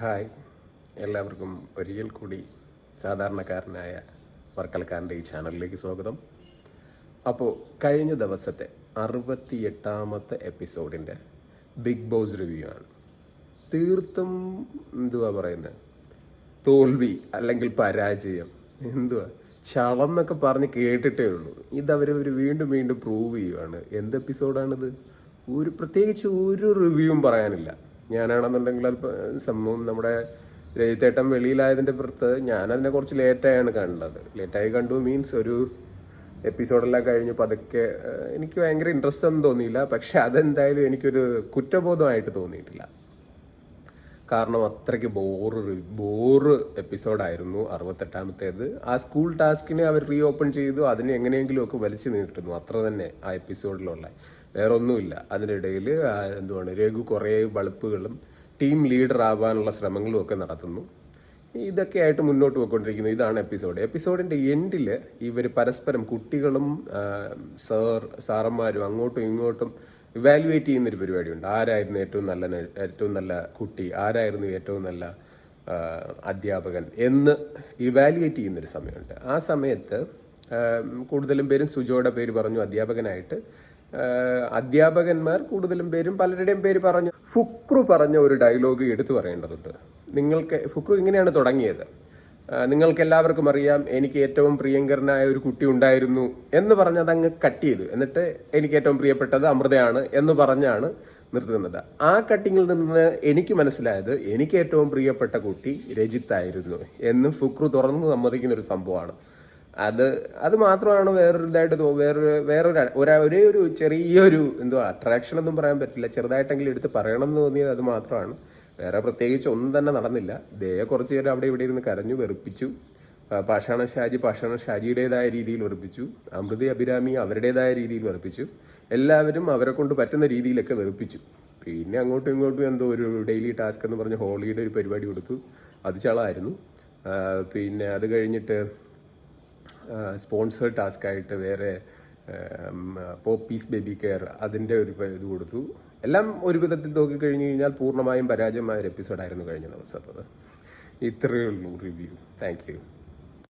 Hi. എല്ലാവർക്കും ഒരിക്കൽ കൂടി സാധാരണക്കാരനായ വർക്കൽക്കാരന്റെ ഈ ചാനലിലേക്ക് സ്വാഗതം. അപ്പോൾ കഴിഞ്ഞ ദിവസത്തെ അറുപത്തി എട്ടാമത്തെ എപ്പിസോഡിന്റെ ബിഗ് ബോസ് റിവ്യൂ ആണ്. തീർത്തും എന്തുവാ പറയുന്നത് തോൽവി അല്ലെങ്കിൽ പരാജയം. എന്തുവാ? ചളം എന്നൊക്കെ പറഞ്ഞ് കേട്ടിട്ടേ ഉള്ളൂ. ഇതവർ വീണ്ടും വീണ്ടും പ്രൂവ് ചെയ്യുവാണ്. എന്ത് എപ്പിസോഡാണിത് ഒരു പ്രത്യേകിച്ച് ഒരു റിവ്യൂവും പറയാനില്ല. ഞാനാണെന്നുണ്ടെങ്കിൽ അല്പം സംഭവം നമ്മുടെ രജിത്തേട്ടൻ വെളിയിലായതിന്റെ പുറത്ത് ഞാനതിനെ കുറച്ച് ലേറ്റായാണ് കണ്ടത് ലേറ്റായി കണ്ടു മീൻസ് ഒരു എപ്പിസോഡെല്ലാം കഴിഞ്ഞ് പതുക്കെ എനിക്ക് ഭയങ്കര ഇൻട്രസ്റ്റ് ഒന്നും തോന്നിയില്ല. പക്ഷെ അതെന്തായാലും എനിക്കൊരു കുറ്റബോധമായിട്ട് തോന്നിയിട്ടില്ല. കാരണം അത്രയ്ക്ക് ബോറ് ബോറ് എപ്പിസോഡായിരുന്നു അറുപത്തെട്ടാമത്തേത്. ആ സ്കൂൾ ടാസ്കിനെ അവർ റീ ഓപ്പൺ ചെയ്തു. അതിനെ എങ്ങനെയെങ്കിലും ഒക്കെ വലിച്ചു നീട്ടുന്നു. അത്ര തന്നെ ആ എപ്പിസോഡിലുള്ള വേറെ ഒന്നുമില്ല അതിനിടയിൽ എന്തുവാണ് രഘു കുറേ ബൾപ്പുകളും ടീം ലീഡർ ആവാനുള്ള ശ്രമങ്ങളും ഒക്കെ നടത്തുന്നു. ഇതൊക്കെ ആയിട്ട് മുന്നോട്ട് പോയിക്കൊണ്ടിരിക്കുന്നു. ഇതാണ് എപ്പിസോഡ്. എപ്പിസോഡിന്റെ എൻഡിൽ ഇവർ പരസ്പരം കുട്ടികളും സർ സാറന്മാരും അങ്ങോട്ടും ഇങ്ങോട്ടും ഇവാലുവേറ്റ് ചെയ്യുന്നൊരു പരിപാടിയുണ്ട്. ആരായിരുന്നു ഏറ്റവും നല്ല ഏറ്റവും നല്ല കുട്ടി ആരായിരുന്നു ഏറ്റവും നല്ല അധ്യാപകൻ എന്ന് ഇവാലുവേറ്റ് ചെയ്യുന്നൊരു സമയമുണ്ട്. ആ സമയത്ത് കൂടുതലും പേരും സുജോയുടെ പേര് പറഞ്ഞു അധ്യാപകനായിട്ട് അധ്യാപകന്മാർ കൂടുതലും പേരും പലരുടെയും പേര് പറഞ്ഞു. ഫുക്രു പറഞ്ഞ ഒരു ഡയലോഗ് എടുത്തു പറയേണ്ടതുണ്ട്. നിങ്ങൾക്ക് ഫുക്രു ഇങ്ങനെയാണ് തുടങ്ങിയത്. നിങ്ങൾക്ക് എല്ലാവർക്കും അറിയാം എനിക്ക് ഏറ്റവും പ്രിയങ്കരനായ ഒരു കുട്ടി ഉണ്ടായിരുന്നു എന്ന് പറഞ്ഞ് അതങ്ങ് കട്ട് ചെയ്തു. എന്നിട്ട് എനിക്ക് ഏറ്റവും പ്രിയപ്പെട്ടത് അമൃതയാണ് എന്ന് പറഞ്ഞാണ് നിർത്തുന്നത്. ആ കട്ടിങ്ങിൽ നിന്ന് എനിക്ക് മനസ്സിലായത് എനിക്ക് ഏറ്റവും പ്രിയപ്പെട്ട കുട്ടി രജിത്തായിരുന്നു എന്ന് ഫുക്രു തുറന്ന് സമ്മതിക്കുന്ന ഒരു സംഭവമാണ്. അത് അത് മാത്രമാണ് വേറൊരു ഇതായിട്ട് വേറൊരു വേറൊരു ഒരാ ഒരേ ഒരു ചെറിയൊരു എന്തോ അട്രാക്ഷൻ ഒന്നും പറയാൻ പറ്റില്ല. ചെറുതായിട്ടെങ്കിലും എടുത്ത് പറയണം എന്ന് തോന്നിയത് അത് മാത്രമാണ്. വേറെ പ്രത്യേകിച്ച് ഒന്നും തന്നെ നടന്നില്ല. ദേഹ കുറച്ച് നേരം അവിടെ ഇവിടെ ഇരുന്ന് കരഞ്ഞു വെറുപ്പിച്ചു. പാഷാണ ഷാജി പാഷാണ ഷാജിയുടേതായ രീതിയിൽ വെറുപ്പിച്ചു. അമൃതി അഭിരാമി അവരുടേതായ രീതിയിൽ വെറുപ്പിച്ചു. എല്ലാവരും അവരെ കൊണ്ട് പറ്റുന്ന രീതിയിലൊക്കെ വെറുപ്പിച്ചു. പിന്നെ അങ്ങോട്ടും ഇങ്ങോട്ടും എന്തോ ഒരു ഡെയിലി ടാസ്ക് എന്ന് പറഞ്ഞ് ഹോളിയുടെ ഒരു പരിപാടി കൊടുത്തു. അത് ചളമായിരുന്നു പിന്നെ അത് കഴിഞ്ഞിട്ട് സ്പോൺസേഡ് ടാസ്ക് ആയിട്ട് വേറെ പോപ്പീസ് ബേബി കെയർ അതിന്റെ ഒരു ഇത് കൊടുത്തു. എല്ലാം ഒരു വിധത്തിൽ നോക്കി കഴിഞ്ഞു കഴിഞ്ഞാൽ പൂർണമായും പരാജയമായ ഒരു എപ്പിസോഡായിരുന്നു കഴിഞ്ഞ ദിവസത്തത് ഇത്രയേ ഉള്ളൂ റിവ്യൂ. Thank you.